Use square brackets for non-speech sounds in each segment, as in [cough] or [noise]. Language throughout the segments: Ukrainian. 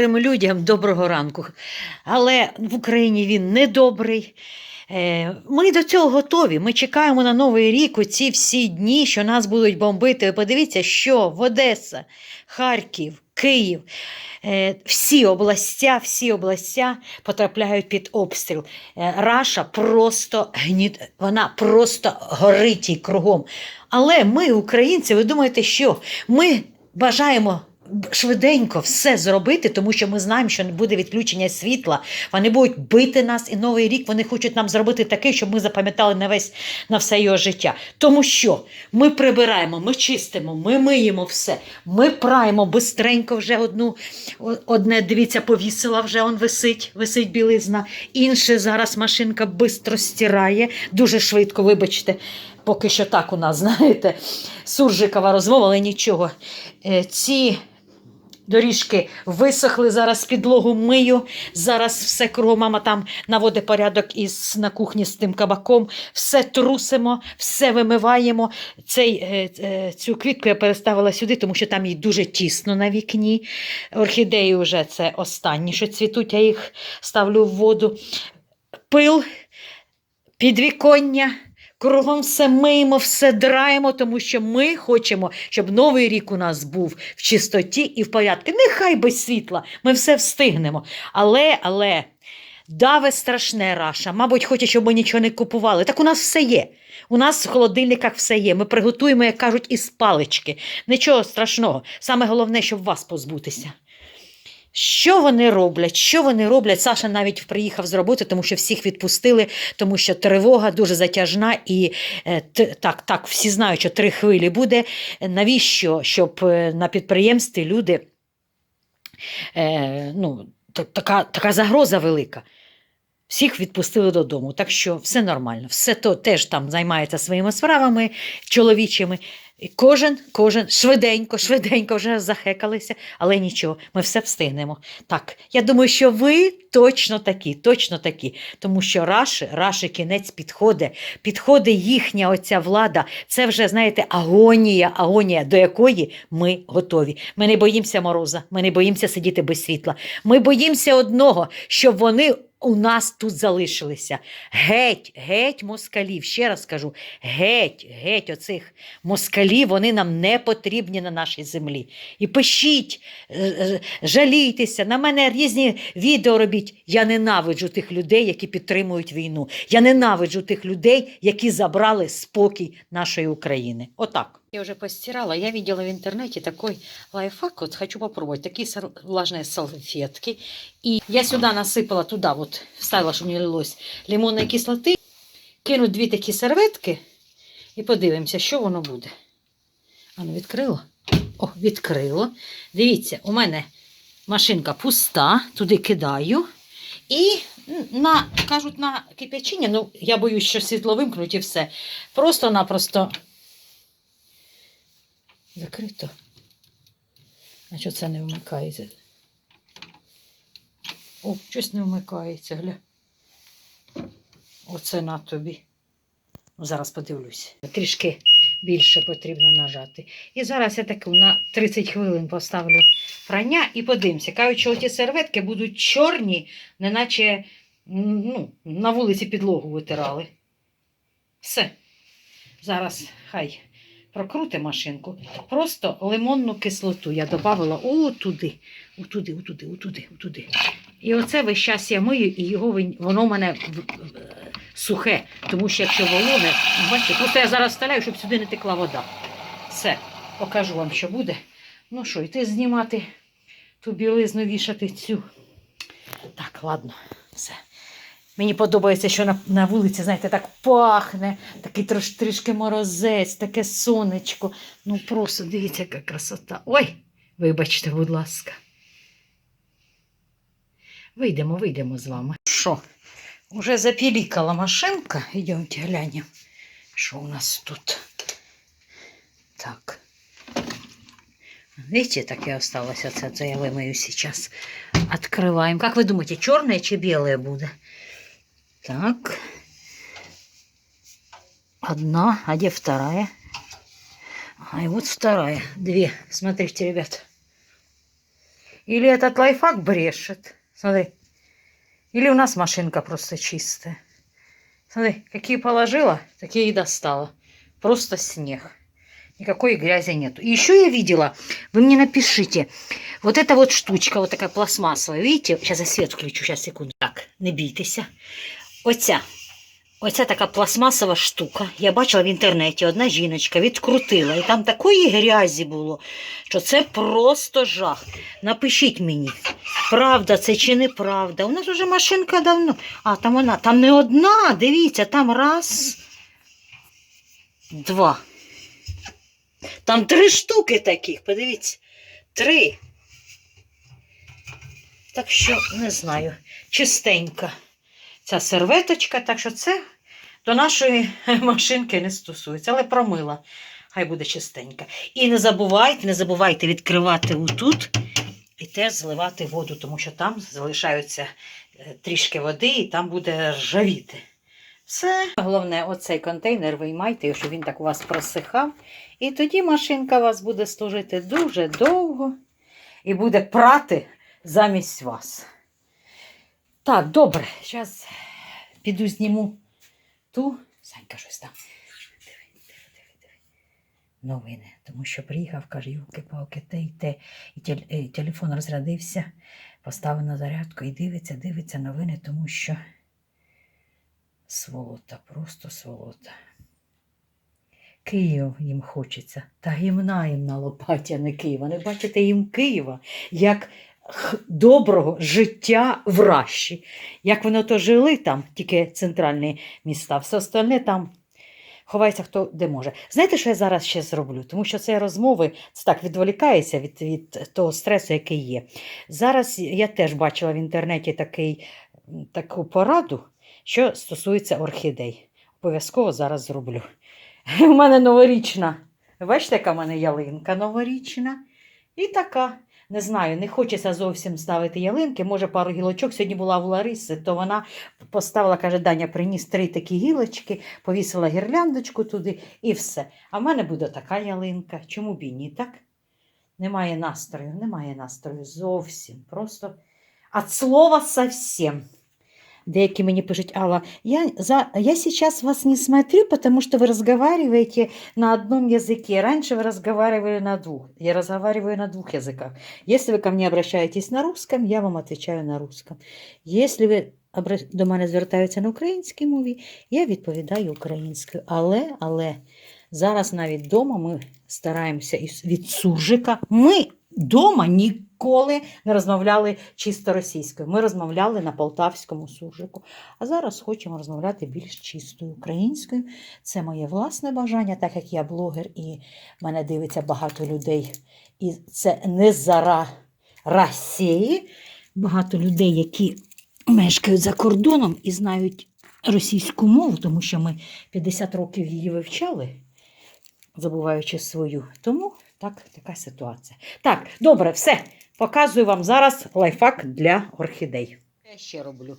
Людям доброго ранку. Але в Україні він недобрий. Е, Ми до цього готові. Ми чекаємо на Новий рік у ці всі дні, що нас будуть бомбити. Подивіться, що в Одеса, Харків, Київ. е, Всі областя, всі областя потрапляють під обстріл. Е, Раша просто гніт, вона просто горить їй кругом. Але ми, українці, ви думаєте, що ми бажаємо швиденько все зробити, тому що ми знаємо, що буде відключення світла. Вони будуть бити нас, і новий рік вони хочуть нам зробити такий, щоб ми запам'ятали на весь на все його життя. Тому що ми прибираємо, ми чистимо, ми миємо все, ми праємо бистренько вже одну одне, дивіться, повісила вже он висить, висить білизна. Інше зараз машинка бистро стирає, дуже швидко, вибачте. Поки що так у нас, [laughs] знаєте, суржикова розмова, але нічого. Е, Ці доріжки висохли, зараз підлогу мию. Зараз все кругом мама там наводить порядок із на кухні з тим кабаком. Все трусимо, все вимиваємо. Цей, е, е, цю квітку я переставила сюди, тому що там їй дуже тісно на вікні. Орхідеї вже це останні, що цвітуть, я їх ставлю в воду. Пил, підвіконня. Кругом все миємо, все драємо, тому що ми хочемо, щоб новий рік у нас був в чистоті і в порядку. Нехай без світла, ми все встигнемо. Але, але, даве страшне раша. Мабуть, хоче, щоб ми нічого не купували. Так у нас все є. У нас в холодильниках все є. Ми приготуємо, як кажуть, із палички. Нічого страшного. Саме головне, щоб вас позбутися. Що вони роблять? Що вони роблять? Саша навіть приїхав з роботи, тому що всіх відпустили, тому що тривога дуже затяжна, і е, так, так, всі знають, що три хвилі буде. Навіщо? Щоб е, на підприємстві люди е, ну, та- така, така загроза велика. Всіх відпустили додому, так що все нормально. Все то теж там займається своїми справами чоловічими. І кожен, кожен швиденько, швиденько вже захекалися, але нічого, ми все встигнемо. Так, я думаю, що ви точно такі, точно такі. Тому що Раші, Раші кінець підходить, підходить їхня оця влада. Це вже, знаєте, агонія, агонія, до якої ми готові. Ми не боїмося мороза, ми не боїмося сидіти без світла. Ми боїмося одного, щоб вони у нас тут залишилися. Геть, геть москалів. Ще раз кажу, геть, геть оцих москалів, вони нам не потрібні на нашій землі. І пишіть, е, е, жалійтеся, на мене різні відео робіть. Я ненавиджу тих людей, які підтримують війну. Я ненавиджу тих людей, які забрали спокій нашої України. Отак. Я вже постирала, я видела в интернете такой лайфхак, вот хочу попробовать, такие влажные салфетки. И я сюда насыпала, туда вот, вставила, щоб не лилось, лимонної кислоти, кину дві такі серветки і подивимося, що воно буде. Ану, відкрило? О, відкрило. Дивіться, у мене машинка пуста, туди кидаю. І на, кажуть, на кип'ячення, ну я боюсь, що світло вимкнуть і все. Просто-напросто закрито. А це не вмикається? О, щось не вмикається, гля. Оце на тобі. Ну, зараз подивлюсь. Трішки більше потрібно нажати. І зараз я таку на 30 хвилин поставлю прання і подивимося. Кажуть, що ті серветки будуть чорні, неначе ну, на вулиці підлогу витирали. Все. Зараз хай прокрути машинку. Просто лимонну кислоту я додавала отуди, отуди, отуди, отуди, отуди. І оце весь час я мию, і його воно в мене сухе. Тому що якщо вологе, бачите, просто я зараз вставляю, щоб сюди не текла вода. Все, покажу вам, що буде. Ну що, йти знімати ту білизну, вішати цю. Так, ладно, все. Мені подобається, що на, на вулиці, знаєте, так пахне, такий трош, трішки морозець, таке сонечко. Ну просто дивіться, яка красота. Ой, вибачте, будь ласка. Вийдемо, вийдемо з вами. Що? Уже запілікала машинка. Йдемте глянемо, що у нас тут. Так. Видите, так и осталось. Это, это я вымою сейчас. Открываем. Как вы думаете, черное чи белое будет? Так. Одна, а где вторая? А и вот вторая. Две. Смотрите, ребят. Или этот лайфхак брешет. Смотри. Или у нас машинка просто чистая. Смотри, какие положила, такие и достала. Просто снег. Никакой грязи нету. И еще я видела, вы мне напишите, вот эта вот штучка, вот такая пластмассовая, видите? Сейчас я свет включу, сейчас, секунду. Так, не бійтеся. Оця. Оця така пластмасова штука. Я бачила в інтернеті, одна жіночка відкрутила, і там такої грязі було, що це просто жах. Напишіть мені, правда це чи неправда. У нас вже машинка давно. А, там вона, там не одна, дивіться, там раз, два. Там три штуки таких, подивіться. Три. Так що, не знаю, чистенька ця серветочка, так що це до нашої [laughs] машинки не стосується, але промила. Хай буде чистенька. І не забувайте, не забувайте відкривати отут і теж зливати воду, тому що там залишаються е, трішки води і там буде ржавіти. Все. Головне, оцей контейнер виймайте, щоб він так у вас просихав. І тоді машинка вас буде служити дуже довго і буде прати замість вас. Так, добре, зараз піду зніму ту. Санька щось там. Диви, диви, диви, диви. Новини. Тому що приїхав, каже, юлки-палки, те й те. І телефон розрядився, поставив на зарядку і дивиться, дивиться новини, тому що сволота, просто сволота. Київ їм хочеться, та гімна їм на лопаті, а не Києва. Не бачите їм Києва як доброго життя в Раші. Як вони то жили там, тільки центральні міста, все остальне там ховається хто де може. Знаєте, що я зараз ще зроблю? Тому що це розмови це так відволікається від, від того стресу, який є. Зараз я теж бачила в інтернеті такий, таку пораду, що стосується орхідей. Обов'язково зараз зроблю. У мене новорічна. Бачите, яка в мене ялинка новорічна. І така. Не знаю, не хочеться зовсім ставити ялинки. Може, пару гілочок. Сьогодні була в Лариси, то вона поставила, каже, Даня, приніс три такі гілочки, повісила гірляндочку туди і все. А в мене буде така ялинка. Чому б і ні, так? Немає настрою, немає настрою зовсім. Просто от слова совсем. Деякі мені пишуть, Алла, я, за, я сейчас вас не смотрю, потому что вы разговариваете на одном языке. Раньше вы разговаривали на двух. Я разговариваю на двух языках. Если вы ко мне обращаетесь на русском, я вам отвечаю на русском. Если ви обра- до мене звертаються на українській мові, я відповідаю українською. Але, але зараз навіть вдома ми стараємося із- від суржика. Ми вдома ніколи Не розмовляли чисто російською. Ми розмовляли на полтавському суржику. А зараз хочемо розмовляти більш чистою українською. Це моє власне бажання, так як я блогер і мене дивиться багато людей. І це не зара Росії. Багато людей, які мешкають за кордоном і знають російську мову, тому що ми 50 років її вивчали, забуваючи свою. Тому так, така ситуація. Так, добре, все. Показую вам зараз лайфхак для орхідей. Я ще роблю.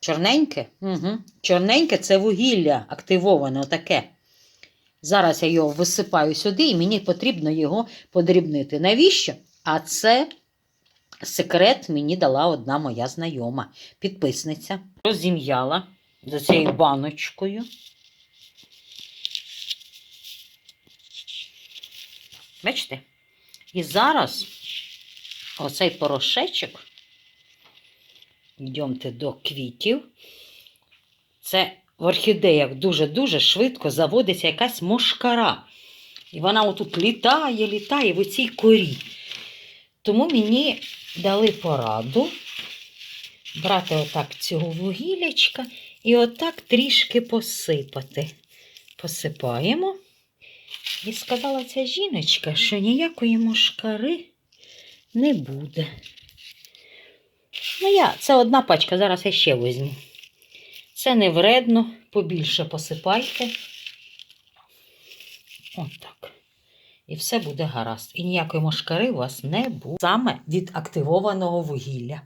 Чорненьке? Угу. Чорненьке це вугілля активоване, отаке. Зараз я його висипаю сюди, і мені потрібно його подрібнити. Навіщо? А це секрет мені дала одна моя знайома, підписниця. Розім'яла за цією баночкою. Бачите? І зараз оцей порошечок, йдемте до квітів. Це в орхідеях дуже-дуже швидко заводиться якась мошкара. І вона отут літає, літає в цій корі. Тому мені дали пораду брати отак цього вугілячка і отак трішки посипати. Посипаємо. І сказала ця жіночка, що ніякої мошкари не буде. Ну, я, це одна пачка, зараз я ще візьму. Це не вредно, побільше посипайте. Отак. І все буде гаразд. І ніякої мошкари у вас не буде. Саме від активованого вугілля.